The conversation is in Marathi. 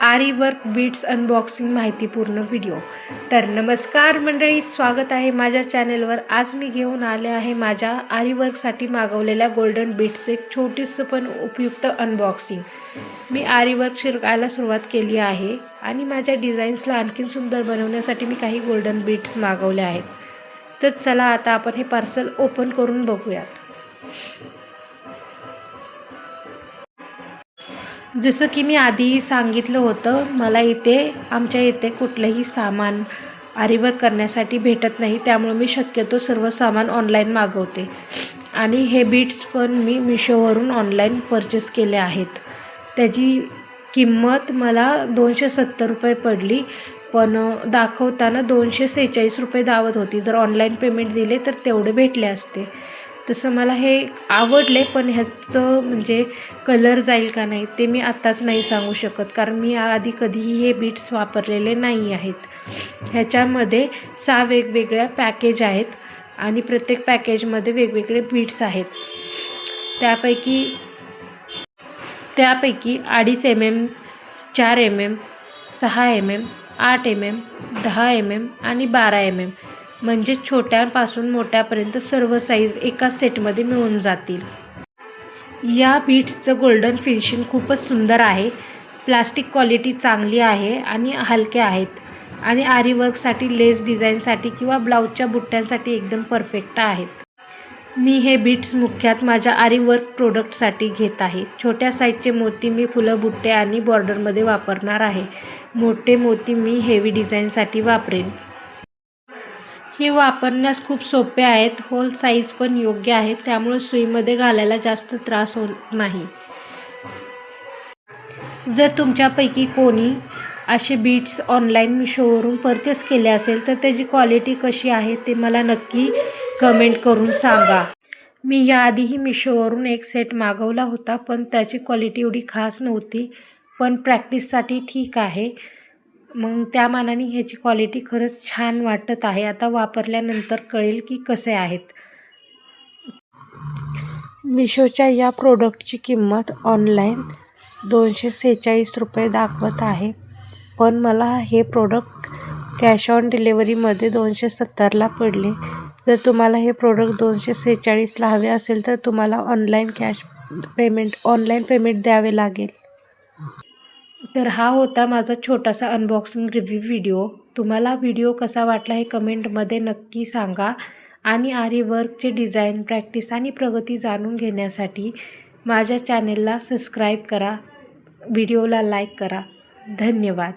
आरी वर्क बीट्स अनबॉक्सिंग माहितीपूर्ण व्हिडिओ तर नमस्कार मंडळी स्वागत आहे माझ्या चॅनेलवर आज मी घेऊन आले आहे माझ्या आरी वर्कसाठी मागवलेल्या गोल्डन बीट्स एक छोटीसं पण उपयुक्त अनबॉक्सिंग मी आरी वर्क शिरकायला सुरुवात केली आहे आणि माझ्या डिझाईन्सला आणखीन सुंदर बनवण्यासाठी मी काही गोल्डन बीट्स मागवल्या आहेत. तर चला आता आपण हे पार्सल ओपन करून बघूयात. जसं की मी आधी सांगितलं होतं मला इथे आमच्या इथे कुठलंही सामान आरीवर करण्यासाठी भेटत नाही त्यामुळे मी शक्यतो सर्व सामान ऑनलाईन मागवते. आणि हे बीट्स पण मी मिशोवरून ऑनलाईन परचेस केले आहेत. त्याची किंमत मला दोनशे सत्तर रुपये पडली पण दाखवताना दोनशे सेहेचाळीस रुपये दावत होती. जर ऑनलाईन पेमेंट दिले तर तेवढे भेटले असते. तसं मला हे आवडले पण ह्याचं म्हणजे कलर जाईल का नाही ते मी आत्ताच नाही सांगू शकत. कारण मी आधी कधीही हे बीट्स वापरलेले नाही आहेत. ह्याच्यामध्ये सहा वेगवेगळ्या पॅकेज आहेत आणि प्रत्येक पॅकेजमध्ये वेगवेगळे बीट्स आहेत. त्यापैकी त्यापैकी अडीच एम एम चार एम एम सहा एम एम आठ एम एम दहा एम एम आणि बारा एम एम म्हणजे छोट्यापासून मोठ्यापर्यंत सर्व साईज एका सेटमध्ये मिळून जातील. या बीट्सचं गोल्डन फिनिशिंग खूपच सुंदर आहे. प्लास्टिक क्वालिटी चांगली आहे आणि हलके आहेत. आणि आरीवर्कसाठी लेस डिझाईनसाठी किंवा ब्लाऊजच्या बुट्ट्यांसाठी एकदम परफेक्ट आहेत. मी हे बीट्स मुख्यात माझ्या आरीवर्क प्रोडक्टसाठी घेत आहे. छोट्या साईजचे मोती मी फुलं बुट्टे आणि बॉर्डरमध्ये वापरणार आहे. मोठे मोती मी हेवी डिझाईनसाठी वापरेन. हे वापरण्यास खूप सोपे आहेत. होल साईज पण योग्य आहे. त्यामुळे सुईमध्ये घालायला जास्त त्रास होत नाही. जर तुमच्यापैकी कोणी असे बीट्स ऑनलाईन मिशोवरून परचेस केले असेल तर त्याची क्वालिटी कशी आहे ते मला नक्की कमेंट करून सांगा. मी याआधीही मिशोवरून एक सेट मागवला होता पण त्याची क्वालिटी एवढी खास नव्हती पण प्रॅक्टिससाठी ठीक आहे. मग त्या मानाने ह्याची क्वालिटी खरंच छान वाटत आहे. आता वापरल्यानंतर कळेल की कसे आहेत. मिशोच्या या प्रोडक्टची किंमत ऑनलाईन दोनशे सेहेचाळीस रुपये दाखवत आहे. पण मला हे प्रोडक्ट कॅश ऑन डिलेवरीमध्ये दोनशे सत्तरला पडले. जर तुम्हाला हे प्रोडक्ट दोनशे सेहेचाळीसला हवे असेल तर तुम्हाला online cash payment online payment द्यावे लागेल. तर हा होता माझा छोटासा अनबॉक्सिंग रिव्ह्यू व्हिडिओ तुम्हाला व्हिडिओ कसा वाटला हे कमेंटमध्ये नक्की सांगा. आणि आरी वर्कचे डिझाईन प्रॅक्टिस आणि प्रगती जाणून घेण्यासाठी माझ्या चॅनेलला सबस्क्राईब करा. व्हिडिओला लाईक करा. धन्यवाद.